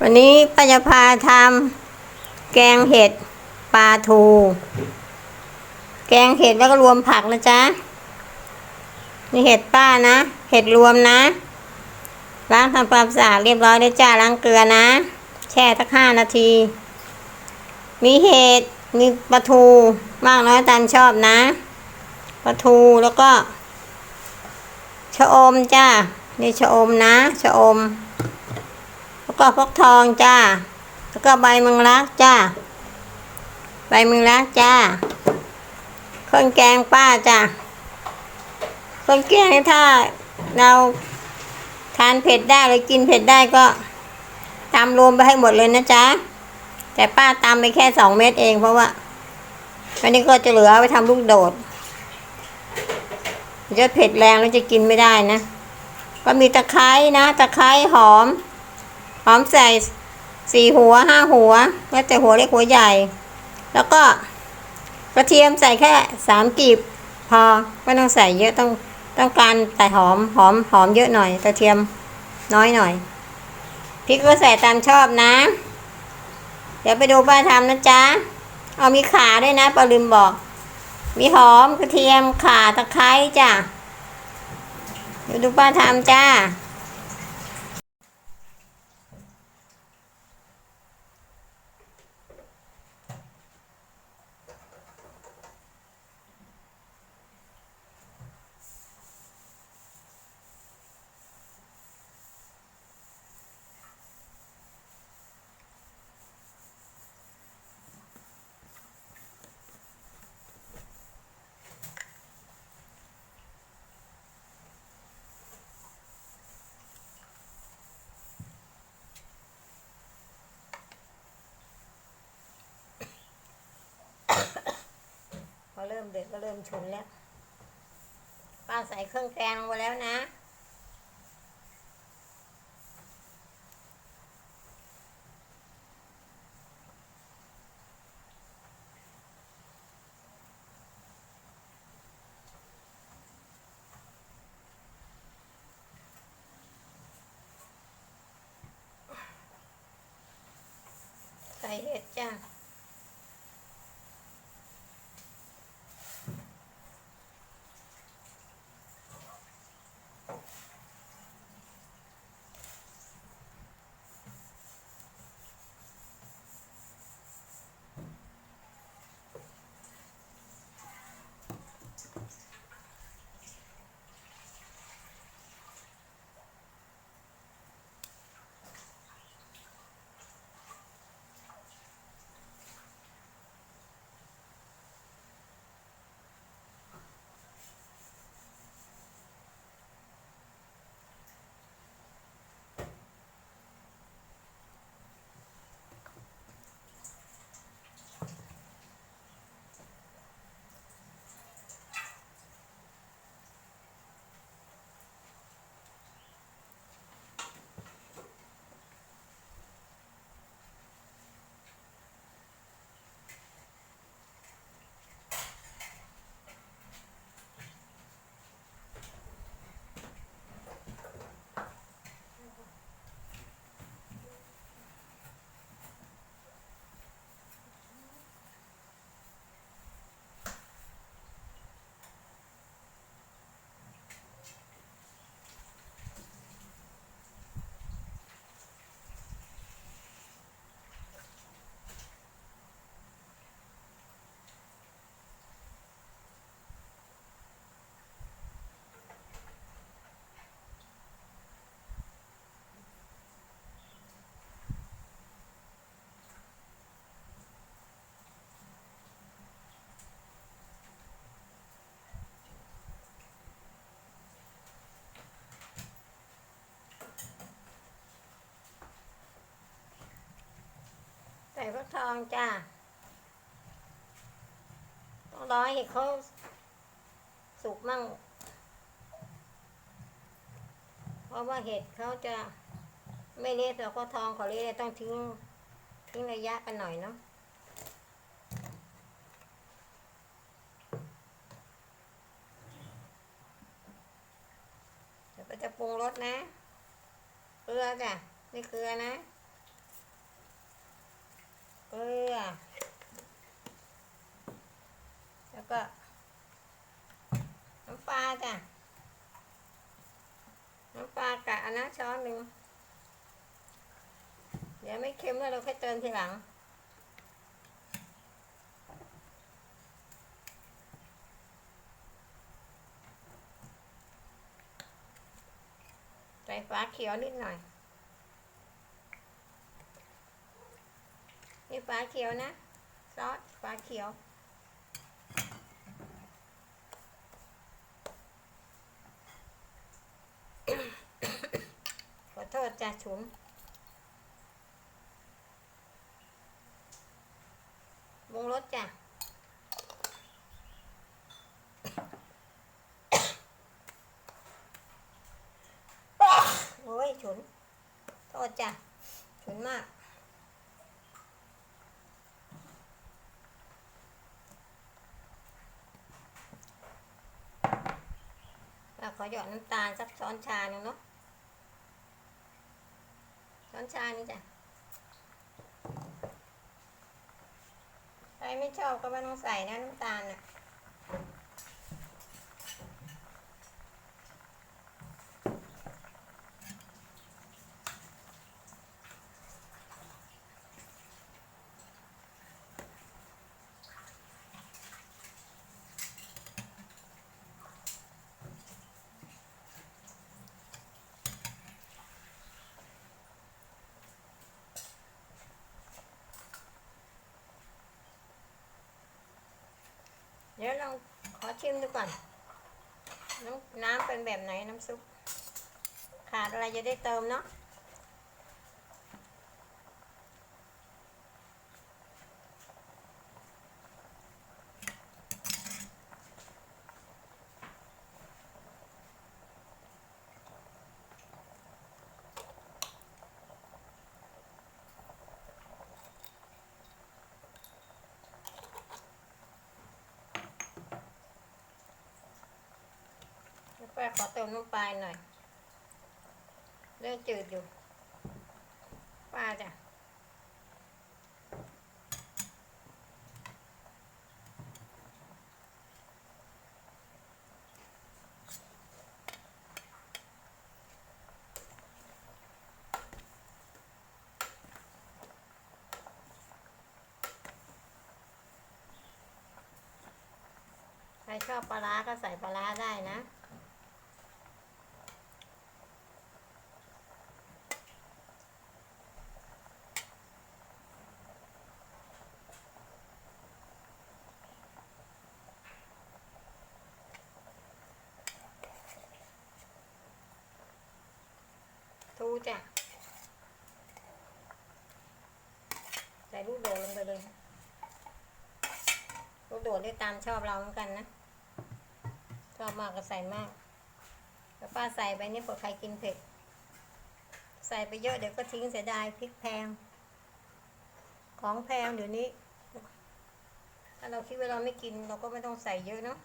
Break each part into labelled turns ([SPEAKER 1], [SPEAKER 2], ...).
[SPEAKER 1] วันนี้ป้าจะพาทำแกงเห็ดปลาทู แกงเห็ดแล้วก็รวมผักนะจ๊ะ นี่เห็ดป้านะ เห็ดรวมนะ ล้างทำความสะอาดเรียบร้อยแล้วจ้าล้างเกลือนะ แช่สักห้านาที มีเห็ด มีปลาทูมากน้อยตามชอบนะปลาทูแล้วก็ชะอมจ้านี่ชะอมนะชะอม ก็ฟักทองจ้า แล้วก็ใบมังลักจ้า ใบมังลักจ้าเครื่องแกงป้าจ้าเครื่องแกงนี่ถ้าเราทานเผ็ดได้หรือกินเผ็ดได้ก็ตามรวมไปให้หมดเลยนะจ๊ะ แต่ป้าตามไปแค่สองเม็ดเองเพราะว่าอันนี้ก็จะเหลือเอาไปทำลูกโดด จะเผ็ดแรงแล้วจะกินไม่ได้นะ ก็มีตะไคร้นะ ตะไคร้หอม หอมใส่สี่หัวห้าหัว แล้วแต่หัวเล็กหัวใหญ่ แล้วก็กระเทียมใส่แค่สามกีบพอไม่ต้องใส่เยอะต้องต้องการใส่หอมหอมหอมเยอะหน่อยกระเทียมน้อยหน่อยพริกก็ใส่ตามชอบนะ เดี๋ยวไปดูป้าทำนะจ๊ะเอามีขาด้วยนะปาลืมบอก มีหอมกระเทียมข่าตะไคร้จ้ะเดี๋ยวดูป้าทำจ้า ริ่มเดือดก็เริ่มฉุนแล้วป้าใส่เครื่องแกงลงไปแล้วนะ ใส่เห็ดจ้า ส่ฟักทองจ้าต้องรอให้เขาสุกมั่ง เพราะว่าเห็ดเขาจะไม่เละแต่ก็ทองเขาเละต้องทิ้งทิ้งระยะกันหน่อยเนาะเดี๋ยวก็จะปรุงรสนะ เกลือจ้ะนี่เกลือนะ กลือ แล้วก็น้ำปลาจ้ะ น้ำปลากะอันนะช้อนหนึ่งเดี๋ยวไม่เค็มแล้วเราค่อยเติมทีหลัง ใส่ฟ้าเขียวนิดหน่อย นี่ฟ้าเขียวนะ ซอสฟ้าเขียว ขอโทษจ้ะฉุนวงรถจ้ะโอ้ยฉุน โทษจ้ะฉุนมาก เราข อหยอดน้ำตาลสักช้อนชาหนึ่งเนาะช้อนชานี่จ้ะใครไม่ชอบก็ไม่ต้องใส่นะน้ำตาลน่ะ ดี๋ยวลองขอชิมดูก่อน น้ำน้ำเป็นแบบไหนน้ำซุป ขาดอะไรจะได้เติมเนาะ ป้าขอเติมน้ำปลาหน่อยเรื่องจืดอยู่ ป้าจ้ะใครชอบปลาร้าก็ใส่ปลาร้าได้นะ ทู จ้ะใส่ลูกโดดลงไปเลยลูกโดดได้ตามชอบเราเหมือนกันนะชอบมากก็ใส่มากแต่ป้าใส่ไปนี่เผื่อใครกินเผ็ด ใส่ไปเยอะเดี๋ยวก็ทิ้งเสียดายพริกแพง ของแพงเดี๋ยวนี้ ถ้าเราคิดว่าเราไม่กินเราก็ไม่ต้องใส่เยอะเนาะ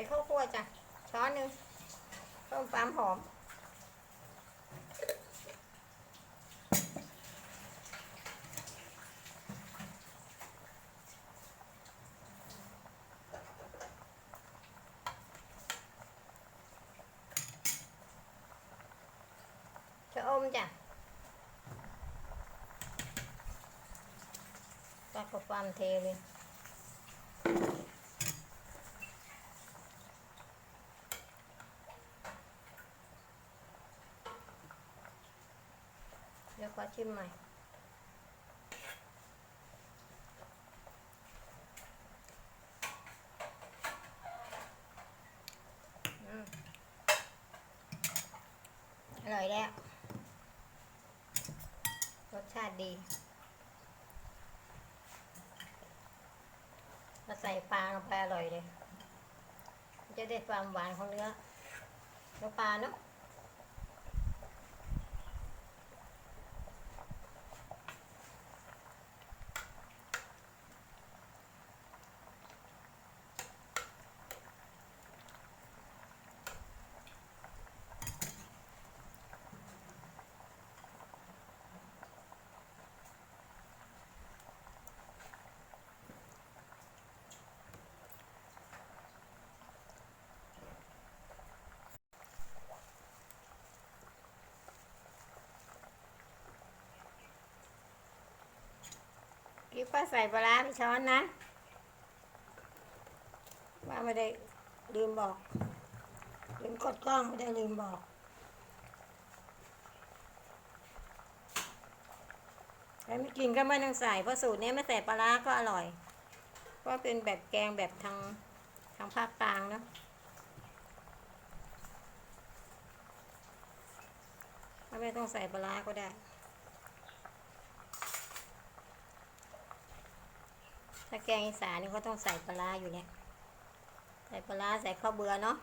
[SPEAKER 1] ส่ข้าวคั่วจ้ะ ช้อนหนึ่งเพิ่มความหอม cho ôm chà ta có pham theo đi อชิมหม่อืมอร่อยแล้ว รสชาติดีมาใส่ปลาลงไปอร่อยเลย จะได้ความหวานของเนื้อเนื้อปลาเนาะ กิ๊บป้าใส่ปลาร้าไปช้อนนะ ว่าไม่ได้ลืมบอก ลืมกดกล้องไม่ได้ลืมบอก ใครไม่กินก็ไม่ต้องใส่เพราะสูตรนี้ไม่ใส่ปลาร้าก็อร่อย เพราะเป็นแบบแกงแบบทางทางภาคกลางเนะไม่ต้องใส่ปลาร้าก็ได้ ถ้าแกงอีสานนี่ก็ต้องใส่ปลาอยู่เนี่ย ใส่ปลาใส่ข้าวเบือเนาะ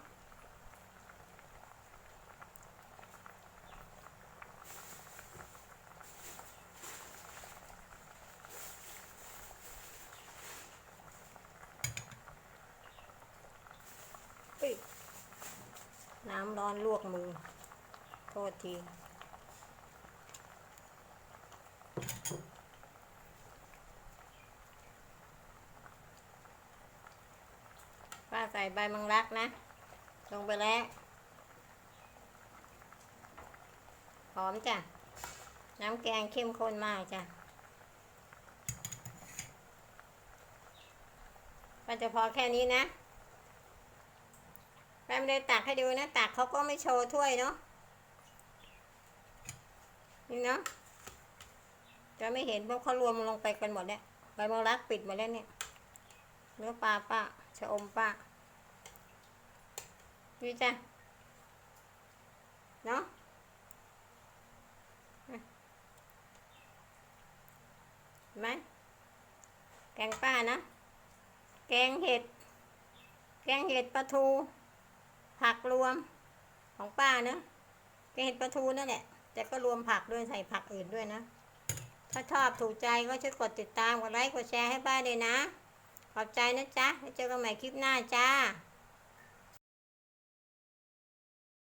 [SPEAKER 1] อุ๊ยน้ำร้อนลวกมือ โทษที ป้าใส่ใบมังลักนะ ลงไปแล้วหอมจ้ะ น้ำแกงเข้มข้นมากจ้ะป้าจะพอแค่นี้นะแปมเลยตักให้ดูนะ ตักเขาก็ไม่โชว์ถ้วยเนาะนี่เนาะจะไม่เห็นเพราะเขารวมลงไปกันหมดเนี่ยใบมะรักปิดหมดแล้วเนี่ยเนื้อปลาป้าชะอมป้า นี่จ้ะเนาะไหมแกงป้านะ แกงเห็ด แกงเห็ดปลาทู ผักรวมของป้าเนอะแกงเห็ดปลาทูนั่นแหละ แต่ก็รวมผักด้วยใส่ผักอื่นด้วยนะ ถ้าชอบถูกใจก็ช่วยกดติดตาม กดไลค์ กดแชร์ให้ป้าด้วยนะ ขอบใจนะจ๊ะ แล้วเจอกันใหม่คลิปหน้าจ้า